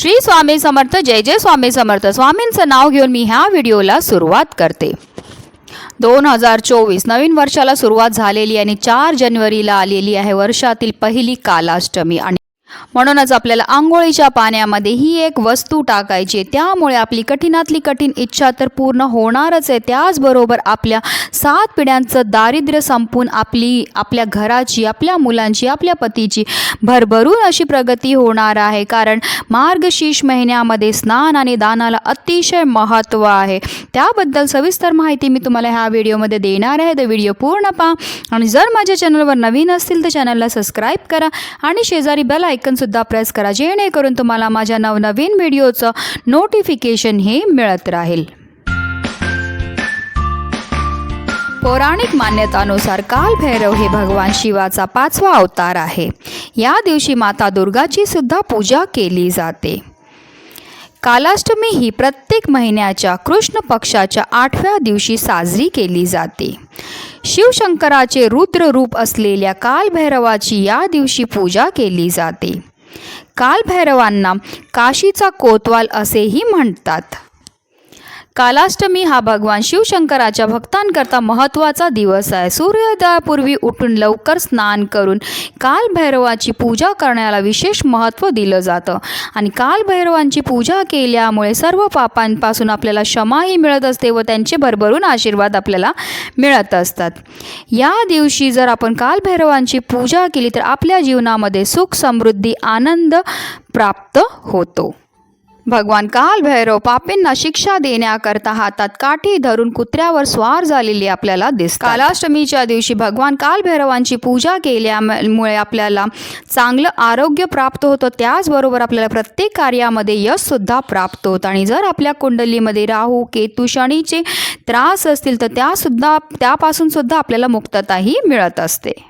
श्री स्वामी समर्थ जय जय स्वामी समर्थ. स्वामींचं नाव घेऊन मी ह्या व्हिडिओला सुरुवात करते. दोन हजार चोवीस नवीन वर्षाला सुरुवात झालेली आणि चार जानेवारीला आलेली आहे वर्षातील पहिली कालाष्टमी. आणि म्हणूनच आपल्याला आंघोळीच्या पाण्यामध्ये ही एक वस्तू टाकायची त्यामुळे आपली कठीणातली कठीण इच्छा तर पूर्ण होणारच आहे. त्याचबरोबर आपल्या सात पिढ्यांचं दारिद्र्य संपून आपली आपल्या घराची आपल्या मुलांची आपल्या पतीची भरभरून अशी प्रगती होणार आहे. कारण मार्गशीर्ष महिन्यामध्ये स्नान आणि दानाला अतिशय महत्त्व आहे. त्याबद्दल सविस्तर माहिती मी तुम्हाला ह्या व्हिडिओमध्ये देणार आहे. तर व्हिडिओ पूर्ण पहा. आणि जर माझ्या चॅनलवर नवीन असतील तर चॅनलला सबस्क्राईब करा. आणि शेजारी बेल आयकनसुद्धा प्रेस करा जेणेकरून तुम्हाला माझ्या नवनवीन व्हिडिओचं नोटिफिकेशन हे मिळत राहील. पौराणिक मान्यतानुसार कालभैरव हे भगवान शिवाचा पाचवा अवतार आहे. या दिवशी माता दुर्गाची सुद्धा पूजा केली जाते. कालाष्टमी ही प्रत्येक महिन्याच्या कृष्ण पक्षाच्या आठव्या दिवशी साजरी केली जाते. शिवशंकराचे रुद्र रूप असलेल्या कालभैरवाची या दिवशी पूजा केली जाते. कालभैरवांना काशीचा कोतवाल असेही म्हणतात. कालाष्टमी हा भगवान शिवशंकराच्या भक्तांकरता महत्त्वाचा दिवस आहे. सूर्योदयापूर्वी उठून लवकर स्नान करून कालभैरवाची पूजा करण्याला विशेष महत्त्व दिलं जातं. आणि कालभैरवांची पूजा केल्यामुळे सर्व पापांपासून आपल्याला क्षमाही मिळत असते व त्यांचे भरभरून आशीर्वाद आपल्याला मिळत असतात. या दिवशी जर आपण कालभैरवांची पूजा केली तर आपल्या जीवनामध्ये सुख समृद्धी आनंद प्राप्त होतो. भगवान काल भैरव पापींना शिक्षा देण्याकरता हातात काठी धरून कुत्र्यावर स्वार झालेली आपल्याला दिस कालाष्टमीच्या दिवशी भगवान काल भैरवांची पूजा केल्यामुळे आपल्याला चांगलं आरोग्य प्राप्त होतं. त्याचबरोबर आपल्याला प्रत्येक कार्यामध्ये यशसुद्धा प्राप्त होतं. आणि जर आपल्या कुंडलीमध्ये राहू केतू शनीचे त्रास असतील तर त्यासुद्धा त्यापासून सुद्धा आपल्याला मुक्तताही मिळत असते.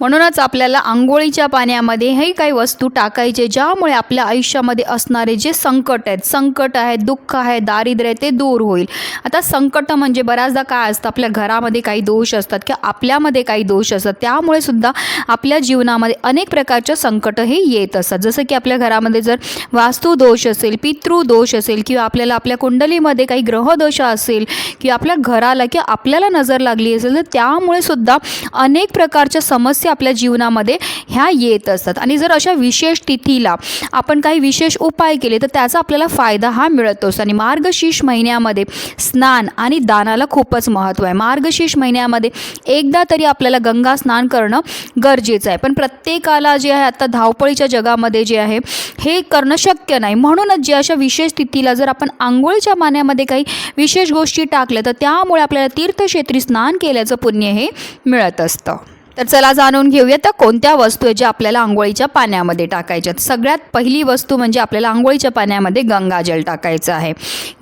म्हणूनच आपल्याला आंघोळीच्या पाण्यामध्ये हे काही वस्तू टाकायचे ज्यामुळे आपल्या आयुष्यामध्ये असणारे जे संकट आहेत संकट आहेत दुःख आहे दारिद्र्य आहे ते दूर होईल. आता संकट म्हणजे बऱ्याचदा काय असतं आपल्या घरामध्ये काही दोष असतात किंवा आपल्यामध्ये काही दोष असतात त्यामुळे सुद्धा आपल्या जीवनामध्ये अनेक प्रकारच्या संकटं हे येत असतात. जसं की आपल्या घरामध्ये जर वास्तुदोष असेल पितृदोष असेल किंवा आपल्याला आपल्या कुंडलीमध्ये काही ग्रहदोष असेल किंवा आपल्या घराला किंवा आपल्याला नजर लागली असेल तर त्यामुळे सुद्धा अनेक प्रकारच्या समस्या आपल्या जीवनामध्ये ह्या येत असतात. आणि जर अशा विशेष तिथीला आपण काही विशेष उपाय केले तर त्याचा आपल्याला फायदा हा मिळत असतो आणि मार्गशीर्ष महिन्यामध्ये स्नान आणि दानाला खूपच महत्त्व आहे. मार्गशीर्ष महिन्यामध्ये एकदा तरी आपल्याला गंगा स्नान करणं गरजेचं आहे. पण प्रत्येकाला जे आहे आता धावपळीच्या जगामध्ये जे आहे हे करणं शक्य नाही. म्हणूनच जे अशा विशेष तिथीला जर आपण आंघोळीच्या पाण्यामध्ये काही विशेष गोष्टी टाकल्या तर त्यामुळे आपल्याला तीर्थक्षेत्री स्नान केल्याचं पुण्य हे मिळत असतं. तर चला जाणून घेऊया तर कोणत्या वस्तू आहे ज्या आपल्याला आंघोळीच्या पाण्यामध्ये टाकायच्यात सगळ्यात पहिली वस्तू म्हणजे आपल्याला आंघोळीच्या पाण्यामध्ये गंगाजल टाकायचं आहे.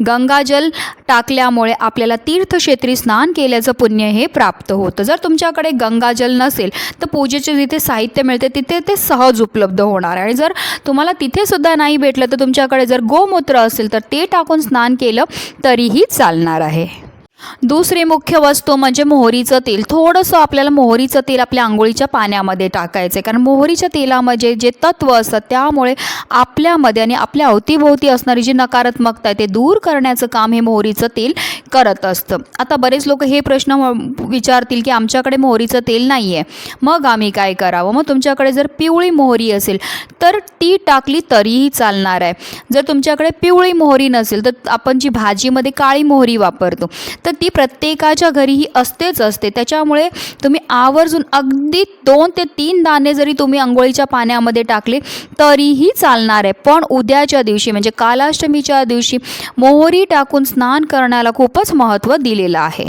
गंगाजल टाकल्यामुळे आपल्याला तीर्थक्षेत्री स्नान केल्याचं पुण्य हे प्राप्त होतं. जर तुमच्याकडे गंगाजल नसेल तर पूजेचे जिथे साहित्य मिळते तिथे ते सहज उपलब्ध होणार आणि जर तुम्हाला तिथे सुद्धा नाही भेटलं तर तुमच्याकडे जर गोमूत्र असेल तर ते टाकून स्नान केलं तरीही चालणार आहे. दुसरी मुख्य वस्तू म्हणजे मोहरीचं तेल. थोडंसं आपल्याला मोहरीचं तेल आपल्या आंघोळीच्या पाण्यामध्ये टाकायचं आहे कारण मोहरीच्या तेलामध्ये जे तत्व असतात त्यामुळे आपल्यामध्ये आणि आपल्या अवतीभोवती असणारी जी नकारात्मकता आहे ते दूर करण्याचं काम हे मोहरीचं तेल करत असतं. आता बरेच लोक हे प्रश्न विचारतील की आमच्याकडे मोहरीचं तेल नाही आहे मग आम्ही काय करावं? मग तुमच्याकडे जर पिवळी मोहरी असेल तर ती टाकली तरीही चालणार आहे. जर तुमच्याकडे पिवळी मोहरी नसेल तर आपण जी भाजीमध्ये काळी मोहरी वापरतो तर ती प्रत्येकाच्या घरीही असतेच असते. त्याच्यामुळे तुम्ही आवर्जून अगदी दोन ते तीन दाणे जरी तुम्ही आंघोळीच्या पाण्यामध्ये टाकले तरीही चालणार आहे. पण उद्याच्या दिवशी म्हणजे कालाष्टमीच्या दिवशी मोहरी टाकून स्नान करण्याला खूपच महत्त्व दिलेलं आहे.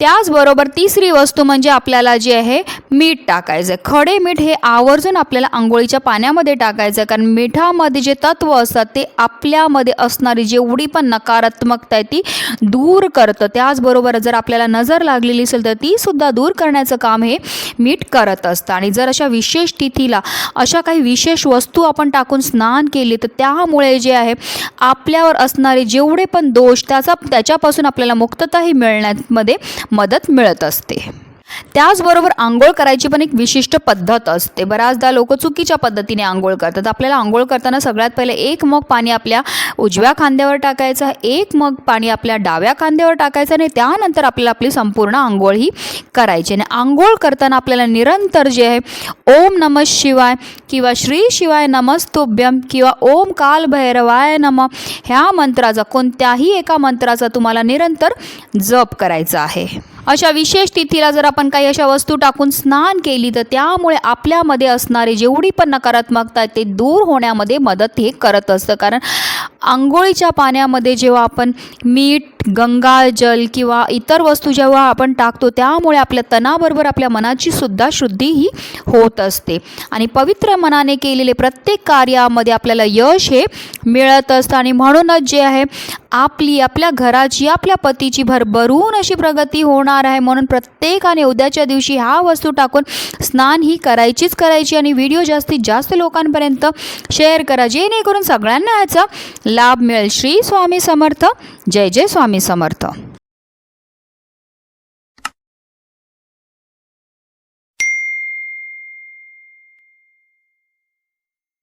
त्याचबरोबर तिसरी वस्तू म्हणजे आपल्याला जी आहे मीठ टाकायचं. आहे खडे मीठ हे आवर्जून आपल्याला आंघोळीच्या पाण्यामध्ये टाकायचं आहे. कारण मिठामध्ये जे तत्व असतात ते आपल्यामध्ये असणारी जेवढी पण नकारात्मकता आहे ती दूर करतं. त्याचबरोबर जर आपल्याला नजर लागलेली असेल तर ती सुद्धा दूर करण्याचं काम हे मीठ करत असतं. आणि जर अशा विशेष तिथीला अशा काही विशेष वस्तू आपण टाकून स्नान केली तर त्यामुळे जे आहे आपल्यावर असणारे जेवढे पण दोष त्याचा त्याच्यापासून आपल्याला मुक्तताही मिळण्यामध्ये मदत मिळत असते. त्याचबरोबर आंघोळ करायची पण एक विशिष्ट पद्धत असते. बऱ्याचदा लोक चुकीच्या पद्धतीने आंघोळ करतात. आपल्याला आंघोळ करताना सगळ्यात पहिले एक मग पाणी आपल्या उजव्या खांद्यावर टाकायचं एक मग पाणी आपल्या डाव्या खांद्यावर टाकायचं आणि त्यानंतर आपल्याला आपली संपूर्ण आंघोळ ही करायची. आणि आंघोळ करताना आपल्याला निरंतर जे आहे ओम नम शिवाय किंवा श्री शिवाय नमस्तुभ्यम किंवा ओम काल भैरवाय नम ह्या मंत्राचा कोणत्याही एका मंत्राचा तुम्हाला निरंतर जप करायचा आहे. अशा विशेष तिथीला जर आपण काही अशा वस्तू टाकून स्नान केली तर त्यामुळे आपल्यामध्ये असणारे जेवढी पण नकारात्मकता आहे ते दूर होण्यामध्ये मदत हे करत असतं. कारण आंघोळीच्या पाण्यामध्ये जेव्हा आपण मीठ गंगाजल किंवा इतर वस्तू जेव्हा आपण टाकतो त्यामुळे आपल्या तणाबरोबर आपल्या मनाची सुद्धा शुद्धी ही होत असते. आणि पवित्र मनाने केलेले प्रत्येक कार्यामध्ये आपल्याला यश हे मिळत असतं. आणि म्हणूनच जे आहे आपली आपल्या घराची आपल्या पतीची भरभरून अशी प्रगती होणार आहे. म्हणून प्रत्येकाने उद्याच्या दिवशी ह्या वस्तू टाकून स्नान ही करायचीच करायची. आणि व्हिडिओ जास्तीत जास्त लोकांपर्यंत शेअर करा. जेणेकरून सगळ्यांना याचा लाभ मिळेल. श्री स्वामी समर्थ. जय जय स्वामी. स्वामी समर्थ.